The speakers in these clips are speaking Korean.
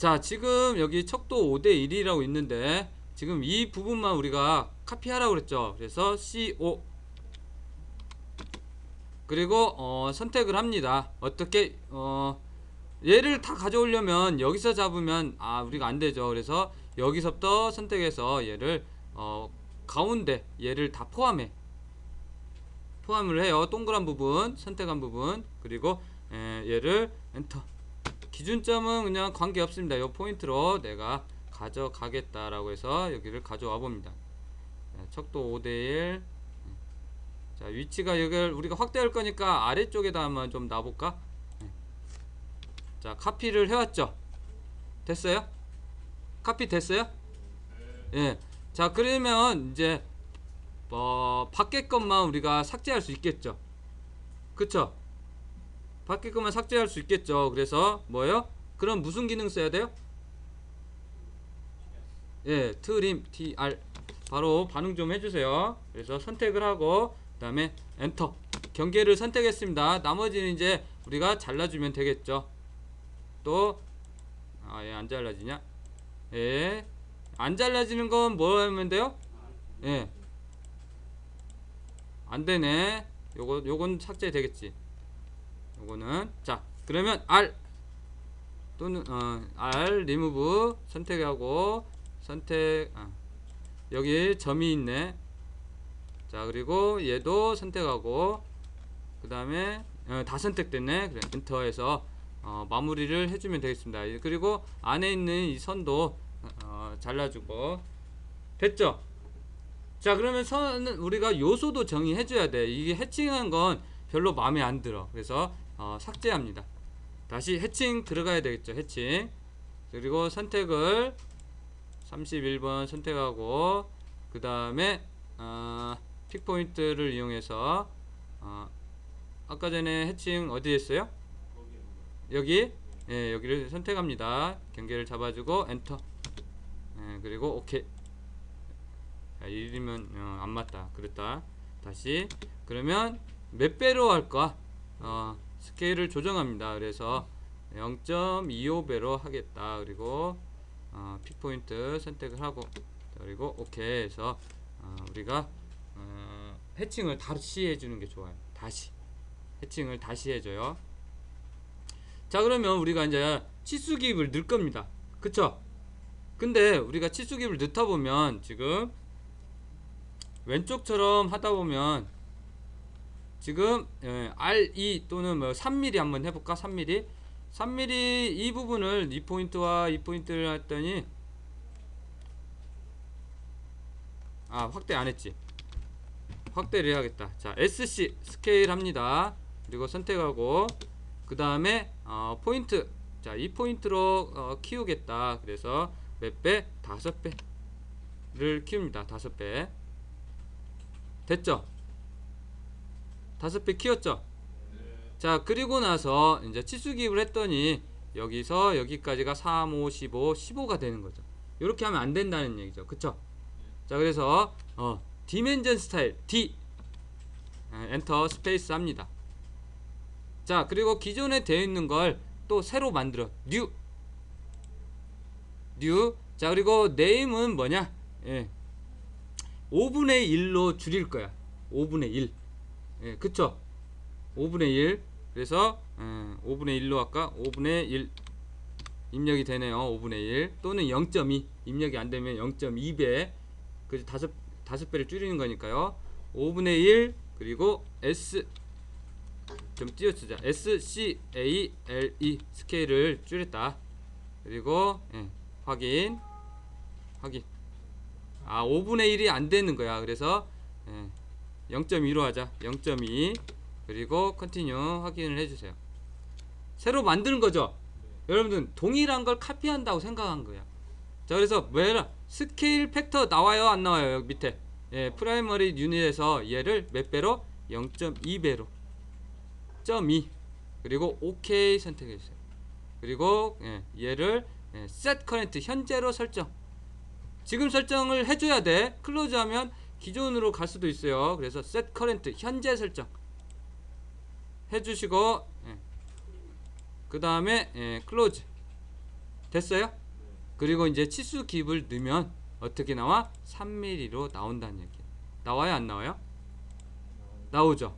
자 지금 여기 척도 5대 1이라고 있는데 지금 이 부분만 우리가 카피하라고 그랬죠. 그래서 CO 그리고 어, 선택을 합니다. 어떻게 어, 얘를 다 가져오려면 여기서 잡으면 아 우리가 안 되죠. 그래서 여기서부터 선택해서 얘를 어, 가운데 얘를 다 포함해. 포함을 해요. 동그란 부분 선택한 부분. 그리고 에, 얘를 엔터 기준점은 그냥 관계없습니다. 이 포인트로 내가 가져가겠다라고 해서 여기를 가져와 봅니다. 자, 척도 5대1 자 위치가 여기를 우리가 확대할 거니까 아래쪽에다 한번 좀 놔볼까? 네. 자 카피를 해왔죠? 됐어요? 카피 됐어요? 예. 자 그러면 이제 어, 밖에 것만 우리가 삭제할 수 있겠죠? 그쵸 밖에 것만 삭제할 수 있겠죠. 그래서 뭐예요? 그럼 무슨 기능 써야 돼요? 예 트림 tr 바로 반응 좀 해주세요. 그래서 선택을 하고 그 다음에 엔터. 경계를 선택했습니다. 나머지는 이제 우리가 잘라주면 되겠죠. 또아얘안 잘라지냐? 예 안 잘라지는 건 뭐 하면 돼요? 예. 안 되네. 요거 요건 삭제 되겠지 요거는 자 그러면 R 또는 어, R 리무브 선택하고 선택 아, 여기 점이 있네. 자 그리고 얘도 선택하고 그 다음에 어, 다 선택됐네. 그래 엔터해서 어, 마무리를 해주면 되겠습니다. 그리고 안에 있는 이 선도 어, 잘라주고. 됐죠? 자 그러면 선은 우리가 요소도 정의해 줘야 돼. 이게 해칭한 건 별로 마음에 안 들어. 그래서 어, 삭제합니다. 다시 해칭 들어가야 되겠죠 해칭. 그리고 선택을 31번 선택하고 그 다음에 어, 픽포인트를 이용해서 어, 아까 전에 해칭 어디 했어요? 여기? 예, 여기를 선택합니다. 경계를 잡아주고 엔터. 예, 그리고 오케이. 자, 이리면 어, 안 맞다. 그랬다. 다시. 그러면 몇 배로 할까? 어, 스케일을 조정합니다. 그래서 0.25배로 하겠다. 그리고 어, 픽포인트 선택을 하고 그리고 오케이 해서 어, 우리가 어, 해칭을 다시 해주는 게 좋아요. 다시. 해칭을 다시 해줘요. 자 그러면 우리가 이제 치수 기입을 넣을 겁니다. 그쵸? 근데 우리가 치수 기입을 넣다 보면 지금 왼쪽처럼 하다 보면 지금 예, R2 또는 뭐 3mm 한번 해볼까? 3mm 3mm 이 부분을 이 포인트와 이 포인트를 했더니 아 확대 안 했지. 확대를 해야겠다. 자 SC 스케일 합니다. 그리고 선택하고 그 다음에 어, 포인트. 자 이 포인트로 어, 키우겠다. 그래서 몇 배? 다섯 배를 키웁니다. 다섯 배. 됐죠 다섯 배 키웠죠? 자 그리고 나서 이제 치수 기입을 했더니 여기서 여기까지가 3, 5, 15, 15가 되는 거죠. 이렇게 하면 안 된다는 얘기죠. 그쵸? 자 그래서 어, 디멘전 스타일 D. 에, 엔터 스페이스 합니다. 자 그리고 기존에 되어 있는 걸 또 새로 만들어. 뉴. 뉴. 자 그리고 네임은 뭐냐? 예. 5분의 1로 줄일 거야. 5분의 1 예, 그쵸? 5분의 1 그래서 예, 5분의 1로 할까 5분의 1 입력이 되네요 5분의 1 또는 0.2 입력이 안 되면 0.2배. 그 다섯 다섯 배를 줄이는 거니까요. 5분의 1 그리고 S 좀 띄워주자. S C A L E 스케일을 줄였다. 그리고 예, 확인. 확인. 아 5분의 1이 안 되는 거야. 그래서 예, 0.2로 하자. 0.2 그리고 컨티뉴 확인을 해주세요. 새로 만드는 거죠? 여러분들 동일한 걸 카피한다고 생각한 거야 자 그래서 뭐라 스케일 팩터 나와요? 안 나와요? 여기 밑에. 예, 프라이머리 유닛에서 얘를 몇 배로? 0.2배로. 0.2 그리고 OK 선택해 주세요. 그리고 예, 얘를 예, set current 현재로 설정. 지금 설정을 해줘야 돼. 클로즈 하면 기존으로 갈 수도 있어요 그래서 set current 현재 설정 해주시고 예. 그 다음에 예, 클로즈 됐어요? 그리고 이제 치수 기입을 넣으면 어떻게 나와? 3mm로 나온다는 얘기. 나와요, 안 나와요? 나오죠.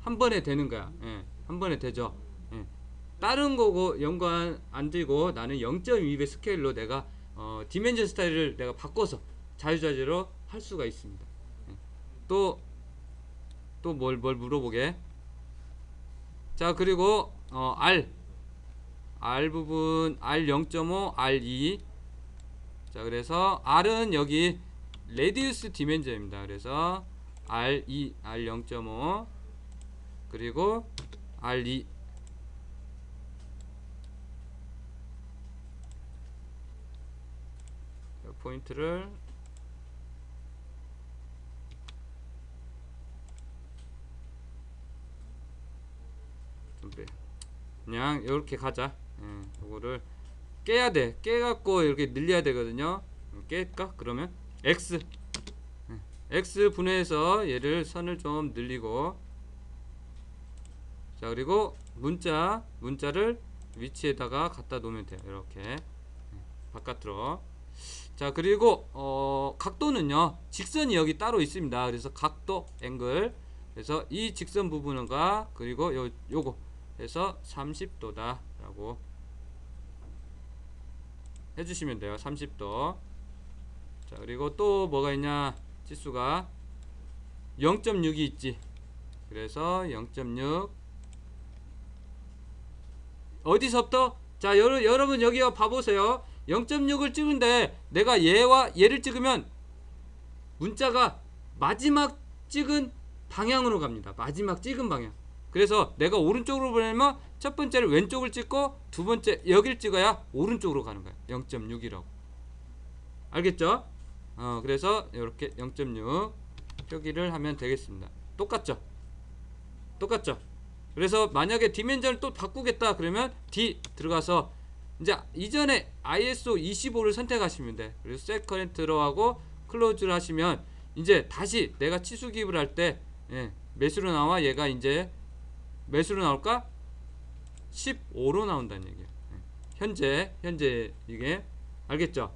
한 번에 되는 거야. 예, 한 번에 되죠. 예. 다른 거고 연관 안 들고 나는 0.2배 스케일로 내가 어, 디멘전 스타일을 내가 바꿔서 자유자재로 할 수가 있습니다. 예. 또또 뭘 뭘 물어보게? 자 그리고 어, R R 부분 R 0.5 R 2 자 그래서 R은 여기 레디우스 디멘전입니다. 그래서 R 2 R 0.5 그리고 R 2 포인트를 좀 빼. 그냥 이렇게 가자. 예, 이거를 깨야 돼. 깨갖고 이렇게 늘려야 되거든요. 깰까? 그러면 x 예, x 분해해서 얘를 선을 좀 늘리고 자 그리고 문자 문자를 위치에다가 갖다 놓으면 돼요. 이렇게 예, 바깥으로 자 그리고 어, 각도는요 직선이 여기 따로 있습니다. 그래서 각도 앵글 그래서 이 직선 부분과 그리고 요 요거 해서 30도다 라고 해주시면 돼요. 30도. 자 그리고 또 뭐가 있냐? 치수가 0.6이 있지. 그래서 0.6 어디서부터? 자 여러, 여러분 여기 봐보세요. 0.6을 찍은데 내가 얘와 얘를 찍으면 문자가 마지막 찍은 방향으로 갑니다. 마지막 찍은 방향 그래서 내가 오른쪽으로 보내면 첫 번째를 왼쪽을 찍고 두 번째 여길 찍어야 오른쪽으로 가는 거야. 0.6이라고. 알겠죠? 어, 그래서 이렇게 0.6 표기를 하면 되겠습니다. 똑같죠? 똑같죠? 그래서 만약에 디멘전을 또 바꾸겠다 그러면 D 들어가서 이제 이전에 ISO 25를 선택하시면 돼. 그래서 셋 커렌트 들어가고 클로즈를 하시면 이제 다시 내가 치수 기입을 할때 예, 몇으로 나와 얘가 이제 몇으로 나올까? 15로 나온다는 얘기예요. 예. 현재 현재 이게 알겠죠?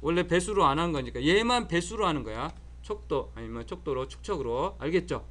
원래 배수로 안 한 거니까 얘만 배수로 하는 거야. 척도 아니면 척도로 축척으로 알겠죠?